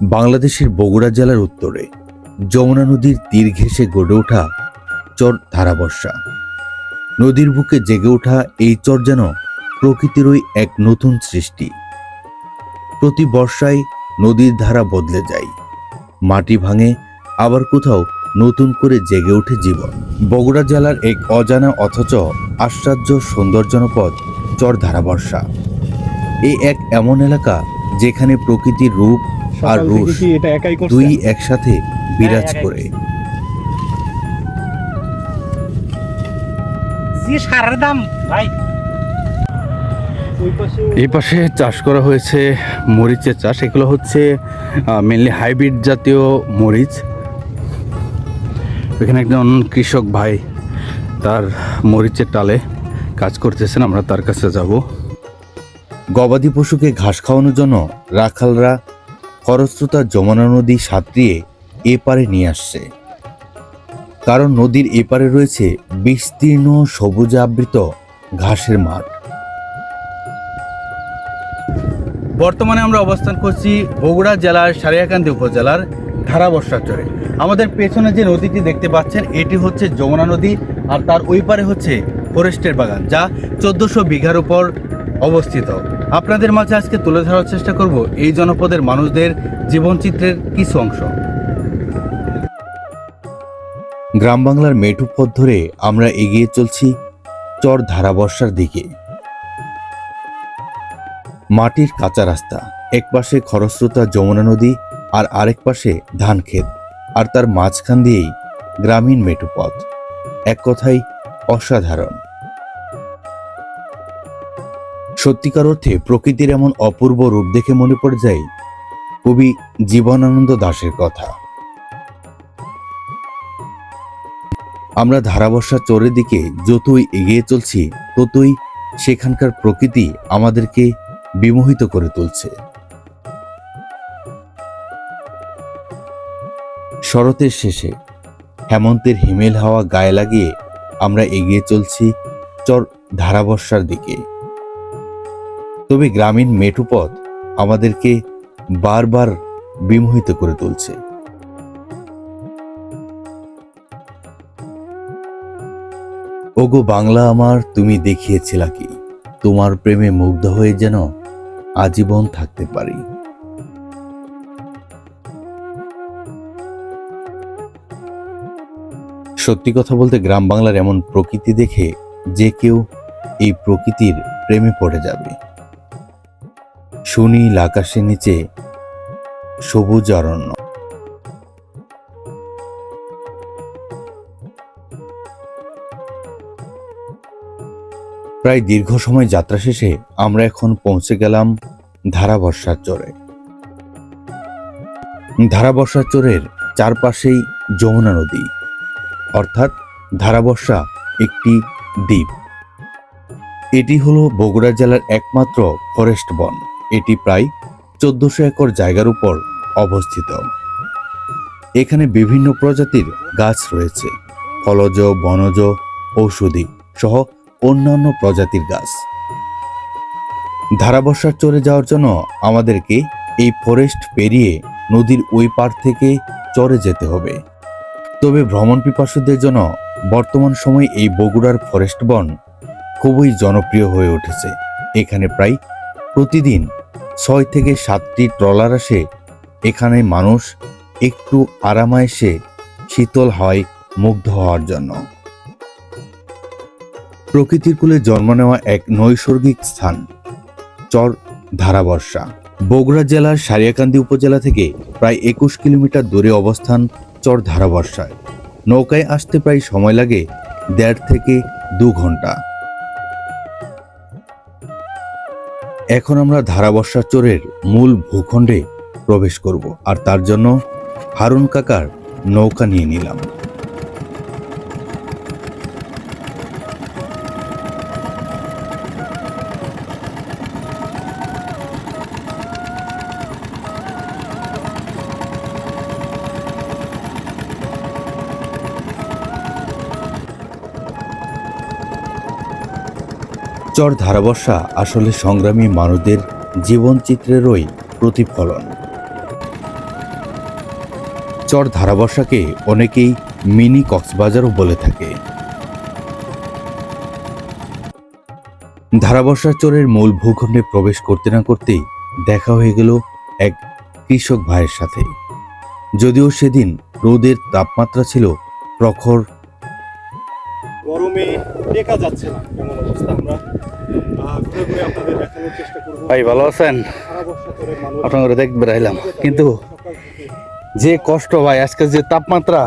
বাংলাদেশের বগুড়া জেলার উত্তরে যমুনা নদীর তীর ঘেঁষে গড়ে ওঠা চর ধারাবর্ষা। নদীর বুকে জেগে ওঠা এই চর যেন প্রকৃতিরই এক নতুন সৃষ্টি। প্রতি বর্ষায় নদীর ধারা বদলে যায়। মাটি ভাঙে, আবার কোথাও নতুন করে জেগে ওঠে জীবন। বগুড়া জেলার এক অজানা অথচ আশ্চর্য সৌন্দর্যনপদ চর ধারাবর্ষা। এই এক এমন এলাকা যেখানে প্রকৃতির রূপ আর করছে। দুই একসাথে বিরাজ হ্যাঁ, করে। দাম ভাই। এই পাশে চাষ করা হয়েছে মরিচের চাষ। এগুলো হচ্ছে মেনলি হাইব্রিড জাতীয় মরিচ। এখানে একজন কৃষক ভাই তার মরিচের টালে কাজ করতেছেন আমরা তার কাছে যাব। গবাদি পশুকে ঘাস খাওয়ানোর জন্য রাখালরা খরস্রোতা যমুনা নদী সাঁতরিয়ে এপারে নিয়ে আসছে। কারণ নদীর এপারে রয়েছে বিস্তীর্ণ সবুজে আবৃত ঘাসের মাঠ। বর্তমানে আমরা অবস্থান করছি বগুড়া জেলার সারিয়াকান্দি উপজেলার ধারা ধারাবর্ষাচরে। আমাদের পেছনে যে নদীটি দেখতে পাচ্ছেন, এটি হচ্ছে যমুনা নদী আর তার ওই পারে হচ্ছে ফরেস্টের বাগান, যা চোদ্দশো বিঘার উপর অবস্থিত। আপনাদের মাঝে আজকে তুলে ধরার চেষ্টা করব এই জনপদের মানুষদের জীবনচিত্রের কিছু অংশ। গ্রাম বাংলার মেঠু পথ ধরে আমরা এগিয়ে চলছি চর ধারাবর্ষার দিকে। মাটির কাঁচা রাস্তা, এক পাশে খরস্রোতা যমুনা নদী আর আরেক পাশে ধান ক্ষেত, আর তার মাঝখান দিয়েই গ্রামীণ মেঠুপথ এক কথাই অসাধারণ। সত্যিকার অর্থে প্রকৃতির এমন অপূর্ব রূপ দেখে মনে পড়ে যায় কবি জীবনানন্দ দাশের কথা। আমরা ধারাবর্ষা চরের দিকে যতই এগিয়ে চলছি, ততই সেখানকার প্রকৃতি আমাদেরকে বিমোহিত করে তুলছে। শরতের শেষে, হেমন্তের হিমেল হাওয়া গায়ে লাগিয়ে আমরা এগিয়ে চলছি চর ধারাবর্ষার দিকে। তবে গ্রামীণ মেঠুপথ আমাদেরকে বারবার বিমোহিত করে তুলছে। ওগো বাংলা আমার, তুমি দেখিয়েছিলা কি? তোমার প্রেমে মুগ্ধ হয়ে যেন আজীবন থাকতে পারি। সত্যি কথা বলতে গ্রাম বাংলার এমন প্রকৃতি দেখে যে কেউ এই প্রকৃতির প্রেমে পড়ে যাবে। সুনীল আকাশের নিচে সবুজ অরণ্য। প্রায় দীর্ঘ সময় যাত্রা শেষে আমরা এখন পৌঁছে গেলাম ধারাবর্ষার চরে। ধারাবর্ষার চরের চারপাশেই যমুনা নদী, অর্থাৎ ধারাবর্ষা একটি দ্বীপ। এটি হলো বগুড়া জেলার একমাত্র ফরেস্ট বন। এটি প্রায় চোদ্দশো একর জায়গার উপর অবস্থিত। এখানে বিভিন্ন প্রজাতির গাছ রয়েছে, ফলজ, বনজ, ঔষধি সহ অন্যান্য প্রজাতির গাছ। ধারাবর্ষার চরে যাওয়ার জন্য আমাদেরকে এই ফরেস্ট পেরিয়ে নদীর ওই পার থেকে চরে যেতে হবে। তবে ভ্রমণ পিপাসুদের জন্য বর্তমান সময়ে এই বগুড়ার ফরেস্ট বন খুবই জনপ্রিয় হয়ে উঠেছে। এখানে প্রায় প্রতিদিন ছয় থেকে সাতটি ট্রলার আসে। এখানে মানুষ একটু আরামায়েসে শীতল হয়, মুগ্ধ হওয়ার জন্য। প্রকৃতির কুলে জন্ম নেওয়া এক নৈসর্গিক স্থান, চর ধারাবর্ষা। বগুড়া জেলার সারিয়াকান্দি উপজেলা থেকে প্রায় একুশ কিলোমিটার দূরে অবস্থান চর ধারাবর্ষায়। নৌকায় আসতে প্রায় সময় লাগে দেড় থেকে দু ঘণ্টা। এখন আমরা ধারাবর্ষা চরের মূল ভূখণ্ডে প্রবেশ করব, আর তার জন্য হারুন কাকার নৌকা নিয়ে নিলাম। চর ধারাবর্ষা আসলে সংগ্রামী মানুষদের জীবনচিত্রেরই প্রতিফলন। চর ধারাবর্ষাকে অনেকেই মিনি কক্সবাজারও বলে থাকে। ধারাবর্ষা চরের মূল ভূখণ্ডে প্রবেশ করতে না করতেই দেখা হয়ে গেল এক কৃষক ভাইয়ের সাথে। যদিও সেদিন রোদের তাপমাত্রা ছিল প্রখর। গরমে দেখা যাচ্ছে না এমন অবস্থা আমরা? ভাই ভালো আছেন? আপনার দেখ বেড়াইলাম। কিন্তু যে কষ্ট ভাই আজকে যে তাপমাত্রা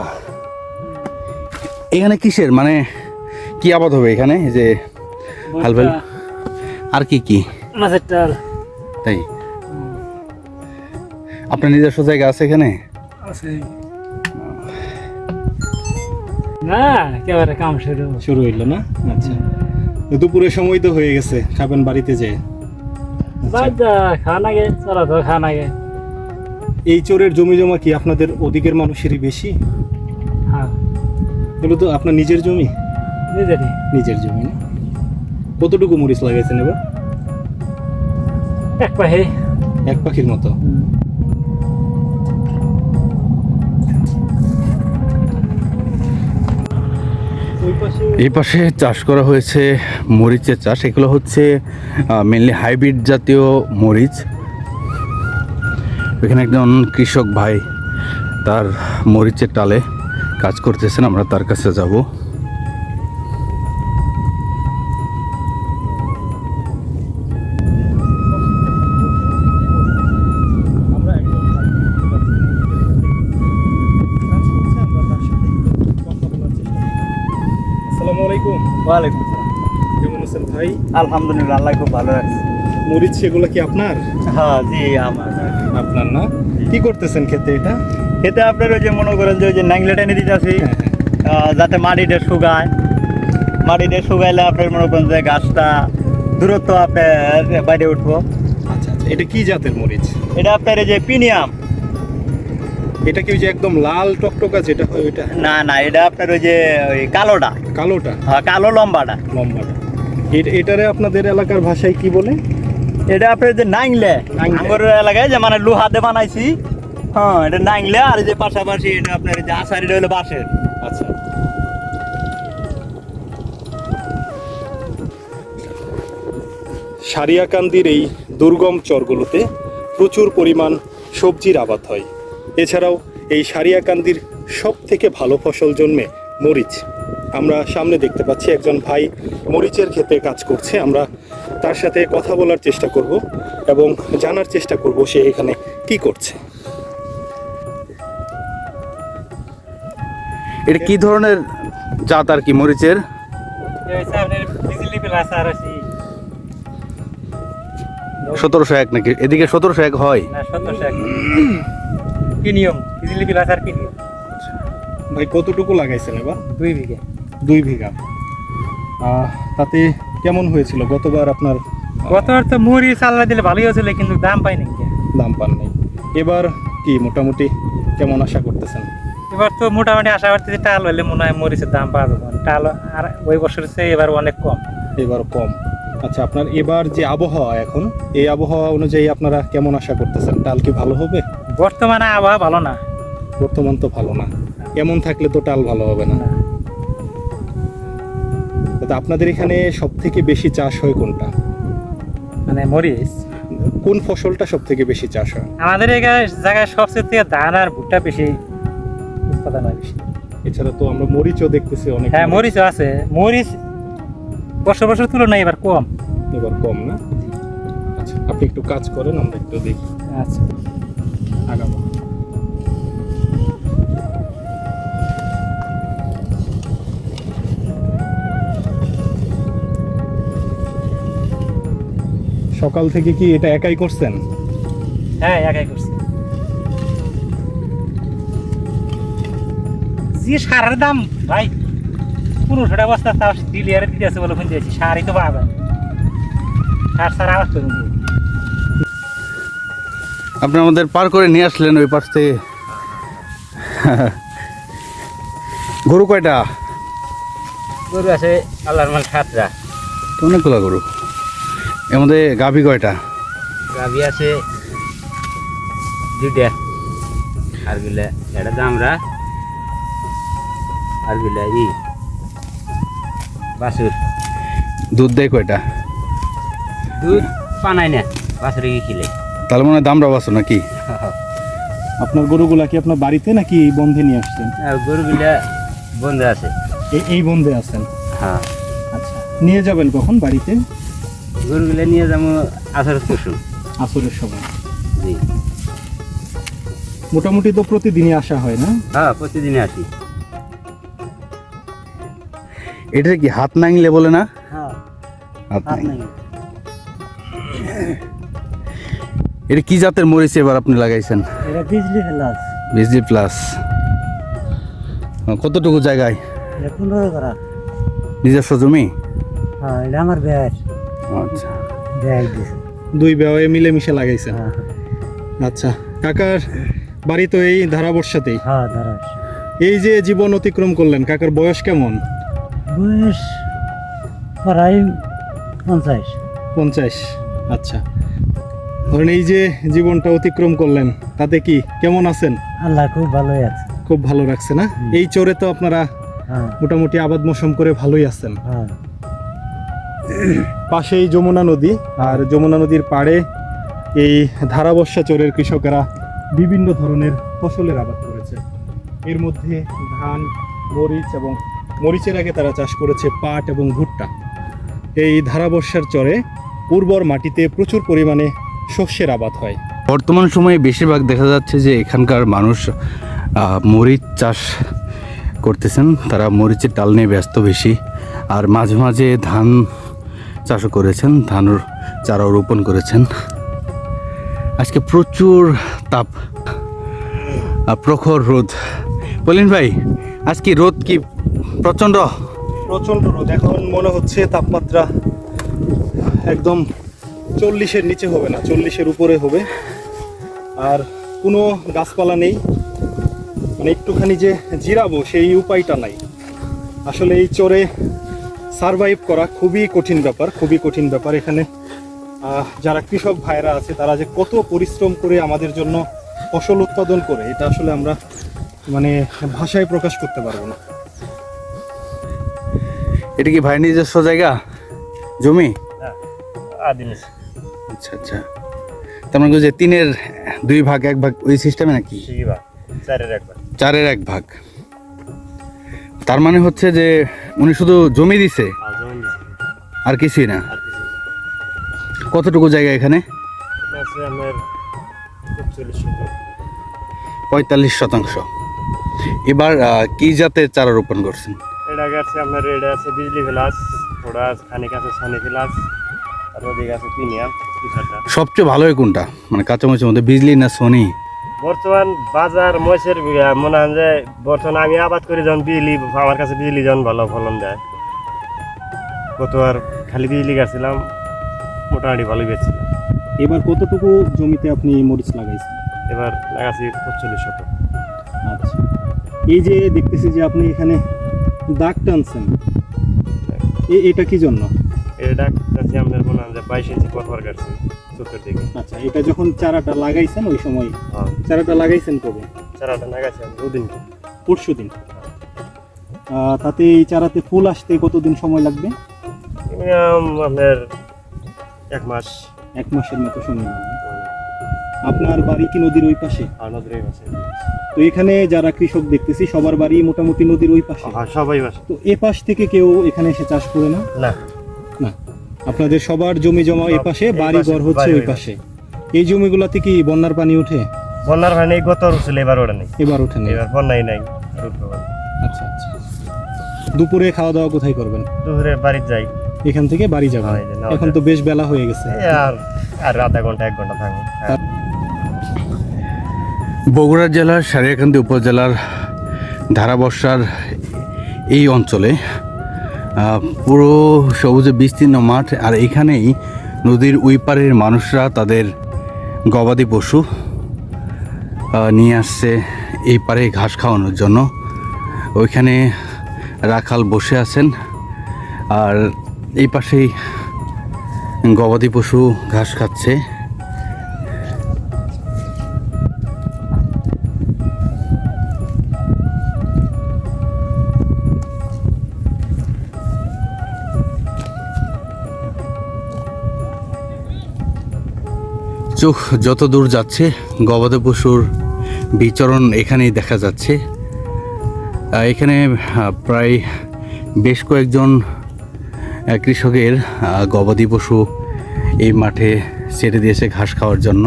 এখানে কিসের? মানে কি আবাদ হবে এখানে? এই যে হালবেল আর কি কি? মাছের তাই? আপনার নিজস্ব জায়গা আছে এখানে? আছে। না একেবারে কাম শুরু। শুরু হইল না? আচ্ছা। তো দুপুরের সময় তো হয়ে গেছে খাবেন বাড়িতে যে বাচ্চা খাওয়া গে চলা তো খাওয়া গে এই চোরের জমি জমা কি আপনাদের ওদিকের মানুষেরই বেশি? হ্যাঁ। এগুলো তো আপনার নিজের জমি? নিজেরই। নিজের জমি না? কতটুকু মরিচ লাগাইছেন এবার? এক পাহে এক পাখির মতো? এই পাশে চাষ করা হয়েছে মরিচের চাষ। এগুলো হচ্ছে মেনলি হাইব্রিড জাতীয় মরিচ। এখানে একজন কৃষক ভাই তার মরিচের টালে কাজ করতেছেন, আমরা তার কাছে যাব। ওয়ালাইকুম আসসালাম। কেমন আছেন ভাই? আলহামদুলিল্লাহ আল্লাহ খুব ভালো আছে। মরিচ সেগুলো কি আপনার? হ্যাঁ জি আমার। আপনার না? কি করতেছেন খেতে এটা? এতে আপনার ওই যে মনে করেন যে ওই যে ন্যাংলে টেনে দিতেছি হ্যাঁ, হ্যাঁ। যাতে মাটিটা শুকায়। মাটিটা শুকাইলে আপনার মনে করেন যে গাছটা দূরত্ব আপনার বাইরে উঠবো। আচ্ছা আচ্ছা। এটা কি জাতের মরিচ? এটা আপনার এই যে পিনিয়াম। এটা কি ওই যে একদম লাল টকটকা যেটা হয় ওইটা? না না এটা আপনার ওই যে ওই কালোটা। কালোটা? হ্যাঁ, কালো লম্বাটা। লম্বাটা। এটারে আপনাদের এলাকার ভাষায় কি বলে? এটা আপনার যে নাইংলে। আমার এলাকায় যে মানে লোহাতে বানাইছি। হ্যাঁ এটা নাইংলে আর এই যে পাশাপাশি এটা আপনার যে আষাঢ়িটা হলো বাঁশের। আচ্ছা। সারিয়াকান্দির এই দুর্গম চরগুলোতে প্রচুর পরিমাণ সবজির আবাদ হয়। এছাড়াও এই সারিয়াকান্দির সব থেকে ভালো ফসল জন্মে মরিচ। আমরা সামনে দেখতে পাচ্ছি একজন ভাই মরিচের ক্ষেতে কাজ করছে। আমরা তার সাথে কথা বলার চেষ্টা করব এবং জানার চেষ্টা করব সে এখানে কি করছে। এটা কি ধরনের জাত আর কি মরিচের? সতেরোশো এক নাকি? এদিকে সতেরোশো এক হয়। কি নিয়ম? ইজিলি বিলাসার কি নিয়ম? ভাই কতটুকু লাগাইছেন এবার? দুই বিঘে। দুই বিঘা। তাতে কেমন হয়েছিল? গতবার আপনার গতবার তো মুড়ি চাল্লা দিলে ভালোই হয়েছিল কিন্তু দাম পাই নাকি দাম পান নাই। এবার কি মোটামুটি কেমন আশা করতেছেন? এবার তো মোটামুটি আশা করতেছি টাল হলে মনে হয় মরিচের দাম পাওয়া যাবে। টাল আর ওই বছরের চেয়ে এবার অনেক কম। এবার কম। আচ্ছা আপনার এবার যে আবহাওয়া এখন এই আবহাওয়া অনুযায়ী আপনারা কেমন আশা করতেছেন? টাল কি ভালো হবে? বর্তমানে আবহাওয়া ভালো না। বর্তমান তো ভালো না। এমন থাকলে তো টাল ভালো হবে না। তা আপনাদের এখানে সব থেকে বেশি চাষ হয় কোনটা? মানে মরিচ। কোন ফসলটা সব থেকে বেশি চাষ হয়? আমাদের এই জায়গায় সবচেয়ে থেকে ধান আর ভুট্টা বেশি উৎপাদন হয় বেশি। এছাড়া তো আমরা মরিচও দেখতেছি অনেক। হ্যাঁ মরিচও আছে। মরিচ বছর বছর তুলনায় এবার কম। এবার কম না? আচ্ছা আপনি একটু কাজ করেন আমরা একটু দেখি। আচ্ছা। আগামী সকাল থেকে কি এটা একাই করছেন? হ্যাঁ একাই করছি। যে সারের দাম, ভাই, পনেরোশো টাকা বস্তা তাও ডিলিয়ারে দিতে আছে বলে শুনতে সারই তো পাবে সার সার আওয়াজ করে আপনি আমাদের পার করে নিয়ে আসলেন ওই পাশ থেকে। গরু কয়টা? গরু আছে আল্লাহর মাল সাতটা। অনেকগুলো গরু। এর মধ্যে গাভী কয়টা? গাভি আছে দুইটা। আরগুলা এটা দামরা আরগুলা ই বাসুর দুধ দেয় কয়টা? দুধ পানাই না বাসুরে কি খিলে। তাহলে মনে হয় দামরা বাসো নাকি? আপনার গরুগুলা কি আপনার বাড়িতে নাকি এই বন্ধে নিয়ে আসছেন? আর গরুগুলা বন্ধ আছে। এই- এই বন্ধে আছেন? হ্যাঁ। আচ্ছা নিয়ে যাবেন কখন বাড়িতে? গরুগুলা নিয়ে যাব আসার কুসুম আসরের সময় জি। মোটামুটি তো প্রতিদিনই আসা হয় না? হ্যাঁ প্রতিদিনই আসি। এটা কি হাত নাঙলে বলে না? হ্যাঁ হাত নাঙলে। এটা কি জাতের মরিচ এবার আপনি লাগাইছেন? এটা বিজলি ফেলাস। বিজলি প্লাস কতটুকু জায়গায়? পনেরো করা। নিজস্ব জমি? হ্যাঁ এটা আমার ব্যাস আচ্ছা। দিছে দুই বেওয়ে মিলেমিশে লাগাইছেন? হ্যাঁ আচ্ছা কাকার বাড়ি তো এই ধারাবর্ষাতেই। হ্যাঁ দাঁড়াস এই যে জীবন অতিক্রম করলেন কাকার বয়স কেমন? বয়স প্রায় পঞ্চাশ। পঞ্চাশ আচ্ছা। ধরেন এই যে জীবনটা অতিক্রম করলেন তাতে কি কেমন আছেন? আল্লাহ খুব ভালোই আছে। খুব ভালো রাখছে না? এই চরে তো আপনারা হ্যাঁ। মোটামুটি আবাদ মৌসুম করে ভালোই আছেন। হ্যাঁ। পাশেই যমুনা নদী আর যমুনা নদীর পাড়ে এই ধারাবর্ষা চরের কৃষকেরা বিভিন্ন ধরনের ফসলের আবাদ করেছে। এর মধ্যে ধান মরিচ এবং মরিচের আগে তারা চাষ করেছে পাট এবং ভুট্টা। এই ধারাবর্ষার চরে উর্বর মাটিতে প্রচুর পরিমাণে শস্যের আবাদ হয়। বর্তমান সময়ে বেশিরভাগ দেখা যাচ্ছে যে এখানকার মানুষ মরিচ চাষ করতেছেন। তারা মরিচের ডাল নিয়ে ব্যস্ত বেশি। আর মাঝে মাঝে ধান চাষও করেছেন ধানের চারাও রোপণ করেছেন। আজকে প্রচুর তাপ প্রখর রোদ। বলেন ভাই আজকে রোদ কি প্রচণ্ড? প্রচণ্ড রোদ। এখন মনে হচ্ছে তাপমাত্রা একদম চল্লিশের নিচে হবে না, চল্লিশের উপরে হবে। আর কোনো গাছপালা নেই। মানে একটুখানি যে জিরাবো, সেই উপায়টা নাই। আসলে এই চরে সারভাইভ করা খুবই কঠিন ব্যাপার, খুবই কঠিন ব্যাপার। এখানে যারা কৃষক ভাইরা আছে, তারা যে কত পরিশ্রম করে আমাদের জন্য ফসল উৎপাদন করে, এটা আসলে আমরা মানে ভাষায় প্রকাশ করতে পারব না। এটা কি ভাই নিজস্ব জায়গা? জমি? আদিন আচ্ছা আচ্ছা। তার মানে যে তিনের দুই ভাগ এক ভাগ ওই সিস্টেমে নাকি? চারের একবার চারের এক ভাগ। তার মানে হচ্ছে যে উনি শুধু জমি দিছে? আর কিছুই না? কতটুকু জায়গা এখানে? পঁয়তাল্লিশ শতাংশ। এবার কি জাতের চারা রোপণ করছেন? এটা আছে আপনার এটা আছে বিজলি ফেলাস ওটা খানিক আছে সনি ফেলাস। সবচেয়ে ভালোই কোনটা? মানে কাঁচামাচির মধ্যে বিজলি না সোনি? বর্তমান বাজার মহিষের মনে হয় যে বর্তমানে আমি আবাদ করি যখন বিজলি আমার কাছে বিজলি যখন ভালো ফলন দেয় গতবার খালি বিজলি গাছিলাম মোটামুটি ভালোই বেচছিলাম। এবার কতটুকু জমিতে আপনি মরিচ লাগাইছেন? এবার লাগাছি পঁচল্লিশ শত। আচ্ছা। এই যে দেখতেছি যে আপনি এখানে দাগ টানছেন। এ- এটা কি জন্য? এটা বাইশ ইঞ্চি চতুর্দিকে আচ্ছা এটা যখন চারাটা লাগাইছেন ওই সময় হ্যাঁ। চারাটা লাগাইছেন কবে? চারাটা দুদিন পরশু দিন। তাতে এই চারাতে ফুল আসতে কতদিন সময় লাগবে? আপনার এক মাস। এক মাসের মতো সময় লাগবে। আপনার বাড়ি কি নদীর ওই পাশে? নদীর তো এখানে যারা কৃষক দেখতেছি সবার বাড়ি মোটামুটি নদীর ওই পাশে? হ্যাঁ সবাই তো এ পাশ থেকে কেউ এখানে এসে চাষ করে না। আপনাদের সবার জমি জমা এই পাশে বাড়ি ঘর হচ্ছে বাড়ি ওই পাশে। এই জমিগুলোতে কি বন্যার পানি উঠে বন্যার নেই গত ছিল এবার ওটা নেই। এবার ওঠে না এবার বন্যাই নাই আচ্ছা আচ্ছা। দুপুরে খাওয়া দাওয়া কোথায় করবেন? দুপুরে বাড়িতে যাই। এখান থেকে বাড়ি যাবেন? হ্যাঁ, এই এখন তো বেশ বেলা হয়ে গেছে। আর আর আধা ঘণ্টা এক ঘণ্টা থাকব হ্যাঁ। বগুড়া জেলার সারিয়াকান্দি উপজেলার ধারাবর্ষার এই অঞ্চলে পুরো সবুজে বিস্তীর্ণ মাঠ, আর এখানেই নদীর ওই পারের মানুষরা তাদের গবাদি পশু নিয়ে আসছে এই পারে ঘাস খাওয়ানোর জন্য। ওইখানে রাখাল বসে আছেন, আর এই পাশেই গবাদি পশু ঘাস খাচ্ছে। চোখ যত দূর যাচ্ছে, গবাদি পশুর বিচরণ এখানেই দেখা যাচ্ছে। এখানে প্রায় বেশ কয়েকজন কৃষকের গবাদি পশু এই মাঠে ছেড়ে দিয়েছে ঘাস খাওয়ার জন্য।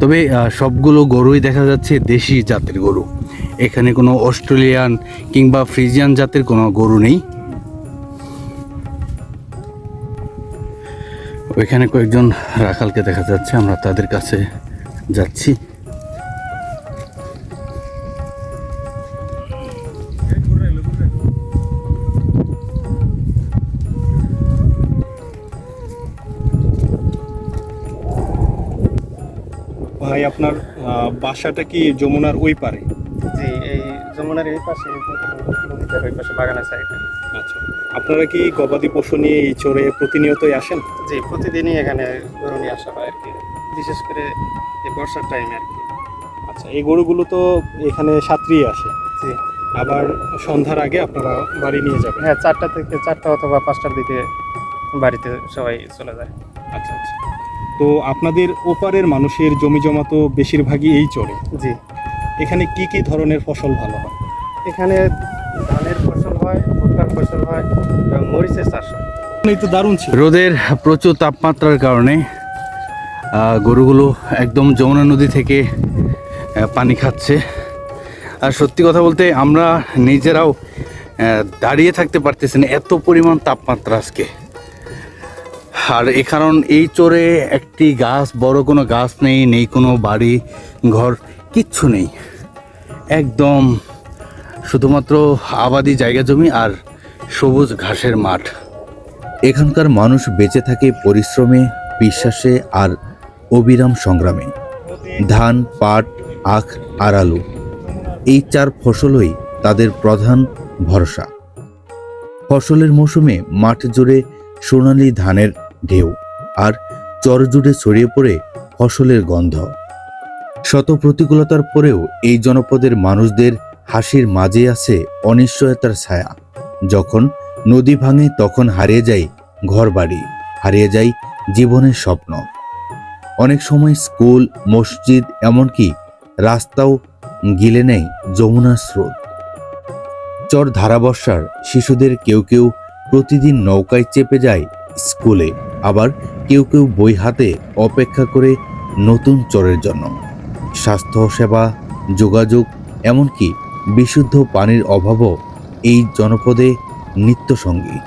তবে সবগুলো গরুই দেখা যাচ্ছে দেশি জাতের গরু। এখানে কোনো অস্ট্রেলিয়ান কিংবা ফ্রিজিয়ান জাতের কোনো গরু নেই। ওইখানে কয়েকজন রাখালকে দেখা যাচ্ছে আমরা তাদের কাছে যাচ্ছি। ভাই আপনার আহ, বাসাটা কি যমুনার ওই পারে? জি এই যমুনার এই পাশে নদীটার ওই পাশে বাগানের সাইডে আচ্ছা। আপনারা কি গবাদি পশু নিয়ে এই চরে প্রতিনিয়তই আসেন? জি প্রতিদিনই এখানে গরু নিয়ে আসা হয় আর কি। বিশেষ করে এই বর্ষার টাইমে আর কি। আচ্ছা এই গরুগুলো তো এখানে সাঁতরিয়ে আসে। জি। আবার সন্ধ্যার আগে আপনারা বাড়ি নিয়ে যাবেন। হ্যাঁ চারটা থেকে চারটা অথবা পাঁচটার দিকে বাড়িতে সবাই চলে যায়। আচ্ছা আচ্ছা। তো আপনাদের ওপারের মানুষের জমি জমা তো বেশিরভাগই এই চরে। জি। এখানে কি কি ধরনের ফসল ভালো হয়? এখানে ধানের ফসল হয় ভুট্টার ফসল হয় মরিচের চাষ হয় তো দারুণ ছিল রোদের প্রচুর তাপমাত্রার কারণে গরুগুলো একদম যমুনা নদী থেকে পানি খাচ্ছে। আর সত্যি কথা বলতে আমরা নিজেরাও দাঁড়িয়ে থাকতে পারতেছি না এত পরিমাণ তাপমাত্রা আজকে। আর এ কারণ এই চোরে একটি গাছ, বড় কোনো গাছ নেই নেই কোনো বাড়ি, ঘর, কিচ্ছু নেই। একদম শুধুমাত্র আবাদি জায়গা জমি আর সবুজ ঘাসের মাঠ। এখানকার মানুষ বেঁচে থাকে পরিশ্রমে, বিশ্বাসে আর অবিরাম সংগ্রামে। ধান, পাট, আখ আর আলু, এই চার ফসলই তাদের প্রধান ভরসা। ফসলের মৌসুমে মাঠ জুড়ে সোনালি ধানের ঢেউ আর চর জুড়ে ছড়িয়ে পড়ে ফসলের গন্ধ। শত প্রতিকূলতার পরেও এই জনপদের মানুষদের হাসির মাঝে আছে অনিশ্চয়তার ছায়া। যখন নদী ভাঙে তখন হারিয়ে যায় ঘরবাড়ি, হারিয়ে যায় জীবনের স্বপ্ন। অনেক সময় স্কুল, মসজিদ, এমনকি রাস্তাও গিলে নেয় যমুনার স্রোত। চর ধারাবর্ষার শিশুদের কেউ কেউ প্রতিদিন নৌকায় চেপে যায় স্কুলে, আবার কেউ কেউ বই হাতে অপেক্ষা করে নতুন চরের জন্য। স্বাস্থ্য সেবা যোগাযোগ, এমনকি বিশুদ্ধ পানির অভাবও এই জনপদে নিত্যসঙ্গী।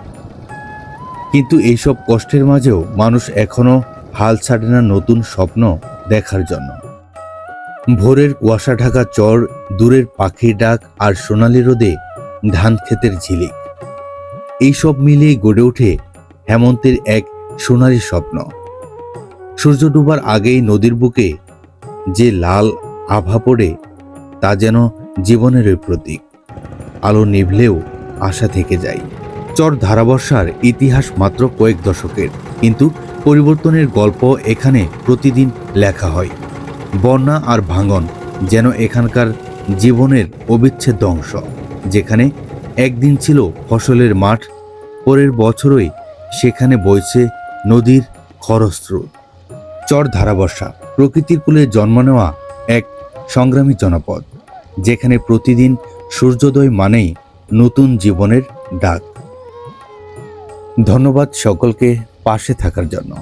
কিন্তু এইসব কষ্টের মাঝেও মানুষ এখনও হাল ছাড়ে না নতুন স্বপ্ন দেখার জন্য। ভোরের কুয়াশা ঢাকা চর, দূরের পাখির ডাক আর সোনালি রোদে ধান ক্ষেতের ঝিলিক। এইসব মিলিয়ে গড়ে ওঠে হেমন্তের এক সোনালি স্বপ্ন। সূর্য ডুবার আগেই নদীর বুকে যে লাল আভা পড়ে, তা যেন জীবনেরই প্রতীক। আলো নিভলেও আশা থেকে যায়। চর ধারাবর্ষার ইতিহাস মাত্র কয়েক দশকের, কিন্তু পরিবর্তনের গল্প এখানে প্রতিদিন লেখা হয়। বন্যা আর ভাঙন যেন এখানকার জীবনের অবিচ্ছেদ্য অংশ, যেখানে একদিন ছিল ফসলের মাঠ, পরের বছরই সেখানে বইছে নদীর খরস্রোত। চর ধারাবর্ষা প্রকৃতির কুলে জন্ম নেওয়া এক সংগ্রামী জনপদ, যেখানে প্রতিদিন সূর্যোদয় মানেই নতুন জীবনের ডাক। ধন্যবাদ সকলকে পাশে থাকার জন্য।